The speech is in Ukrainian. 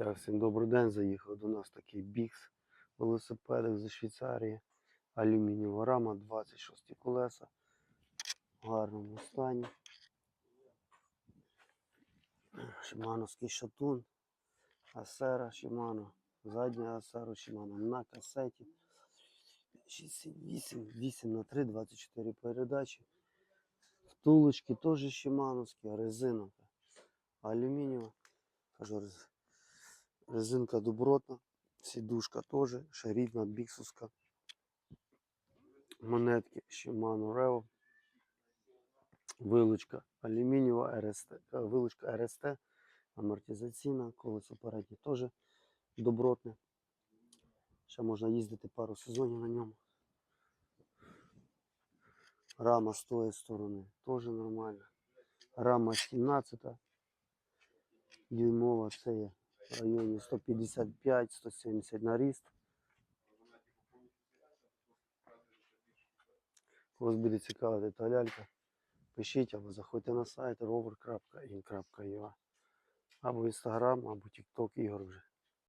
Так, всім добрий день. Заїхав до нас такий бікс велосипедик зі Швейцарії. Алюмінієва рама, 26 колеса. В гарному стані. Шимановський шатун. Асера Шимано. Задня Асера Шимано на касеті. 68, 8 на 3, 24 передачі. Втулочки теж Шимановські, резина алюмінієва. Кажу, рез- резинка добротна, сідушка теж, ще рідна біксовська. Монетки Shimano Revo. Вилучка алюмінієва РСТ, е, вилучка РСТ, амортизаційна, колесо переднє теж добротне. Ще можна їздити пару сезонів на ньому. Рама з тої сторони теж нормальна. Рама 17 дюймова, це є в районі 155-170 на ріст. Когось буде цікавити та лялька, пишіть або заходьте на сайт rover.in.ua або Instagram, або TikTok Ігор вже.